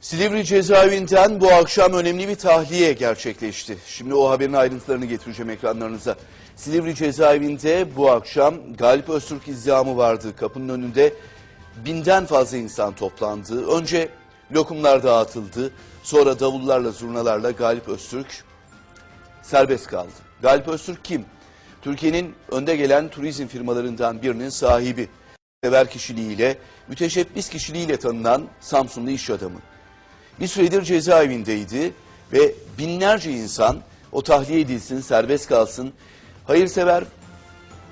Silivri cezaevinden bu akşam önemli bir tahliye gerçekleşti. Şimdi o haberin ayrıntılarını getireceğim ekranlarınıza. Silivri cezaevinde bu akşam Galip Öztürk izdihamı vardı. Kapının önünde binden fazla insan toplandı. Önce lokumlar dağıtıldı. Sonra davullarla zurnalarla Galip Öztürk serbest kaldı. Galip Öztürk kim? Türkiye'nin önde gelen turizm firmalarından birinin sahibi. Sever kişiliğiyle, müteşebbis kişiliğiyle tanınan Samsunlu iş adamı. Bir süredir cezaevindeydi ve binlerce insan o tahliye edilsin, serbest kalsın, hayırsever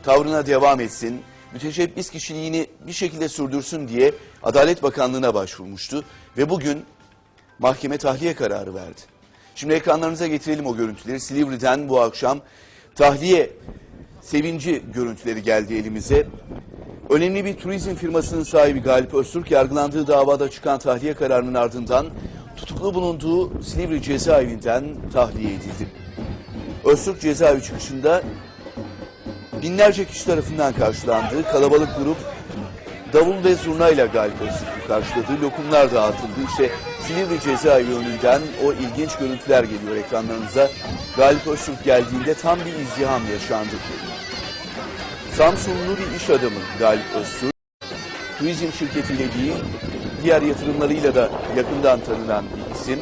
tavrına devam etsin, müteşebbis kişiliğini bir şekilde sürdürsün diye Adalet Bakanlığı'na başvurmuştu ve bugün mahkeme tahliye kararı verdi. Şimdi ekranlarınıza getirelim o görüntüleri. Silivri'den bu akşam tahliye sevinci görüntüleri geldi elimize. Önemli bir turizm firmasının sahibi Galip Öztürk yargılandığı davada çıkan tahliye kararının ardından tutuklu bulunduğu Silivri cezaevinden tahliye edildi. Öztürk cezaevi çıkışında binlerce kişi tarafından karşılandı. Kalabalık grup davul ve zurnayla Galip Öztürk'ü karşıladı. Lokumlar dağıtıldı. İşte Silivri cezaevi önünden o ilginç görüntüler geliyor ekranlarınıza. Galip Öztürk geldiğinde tam bir izdiham yaşandı. Samsunlu bir iş adamı Galip Öztürk. Turizm şirketiyle değil, diğer yatırımlarıyla da yakından tanınan bir isim.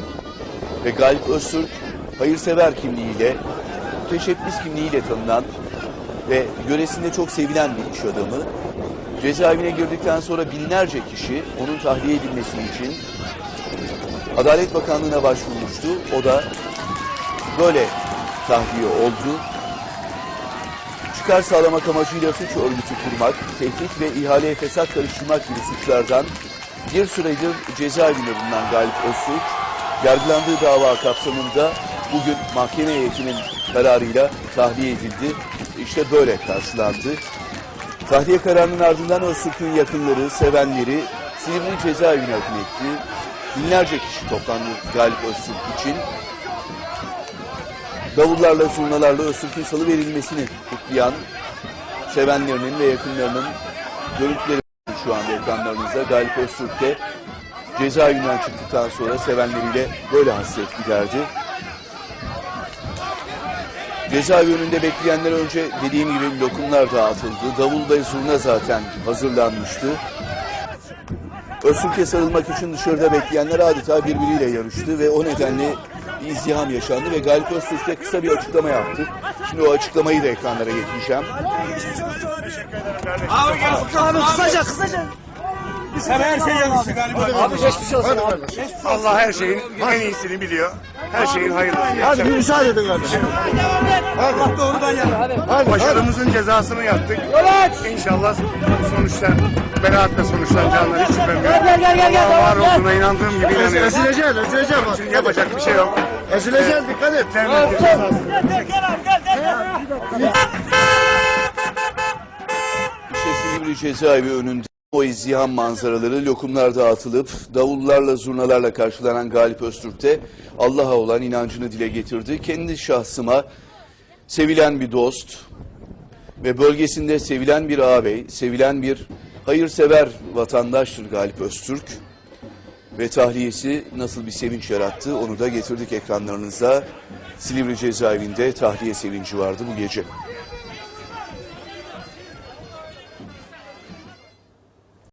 Ve Galip Öztürk hayırsever kimliğiyle, müteşebbis kimliğiyle tanınan ve yöresinde çok sevilen bir iş adamı. Cezaevine girdikten sonra binlerce kişi onun tahliye edilmesi için Adalet Bakanlığı'na başvurmuştu. O da böyle tahliye oldu. Çıkar sağlamak amacıyla suç örgütü kurmak, tehdit ve ihaleye fesat karıştırmak gibi suçlardan bir süredir cezaevinde bulunan Galip Öztürk, yargılandığı dava kapsamında bugün mahkeme heyetinin kararıyla tahliye edildi. İşte böyle karşılandı. Tahliye kararının ardından Öztürk'ün yakınları, sevenleri Silivri cezaevine akın etti. Binlerce kişi toplandı Galip Öztürk için. Davullarla, zurnalarla Öztürk'ün salı verilmesini kutlayan sevenlerinin ve yakınlarının görüntüleri şu anda ekranlarınızda. Galip Öztürk de cezaevinden çıktıktan sonra sevenleriyle böyle hasret giderdi. Cezaevi önünde bekleyenler önce dediğim gibi lokumlar dağıtıldı. Davul ve zurna zaten hazırlanmıştı. Öztürk'e sarılmak için dışarıda bekleyenler adeta birbiriyle yarıştı ve o nedenle bir izdiham yaşandı ve Galip Öztürk de kısa bir açıklama yaptı. Şimdi o açıklamayı da ekranlara getireceğim. Abi gel. Abi kısaca kısaca. Sen her şeyi yanlıştı galiba. Abi geçmiş olsun abi. Allah her şeyin en iyisini biliyor. Her şeyin hayırlısını Hadi bir müsaade edin kardeşim. Allah doğrudan yana. Başarımızın cezasını yaptık. İnşallah sonuçta beraatle sonuçlanacağından hiç şüphem yok. Gel gel gel gel. Allah var gel. olduğuna inandığım gibi inanıyorum. Ezileceksin bak. Şimdi yapacak bir şey yok. Ezileceksin dikkat et. Devletin cezası. İşte Silivri cezaevi önünde o izdiham manzaraları lokumlar dağıtılıp davullarla zurnalarla karşılanan Galip Öztürk de Allah'a olan inancını dile getirdi. Kendi şahsıma sevilen bir dost ve bölgesinde sevilen bir ağabey, sevilen bir hayırsever vatandaştır Galip Öztürk. Ve tahliyesi nasıl bir sevinç yarattı onu da getirdik ekranlarınıza. Silivri cezaevinde tahliye sevinci vardı bu gece.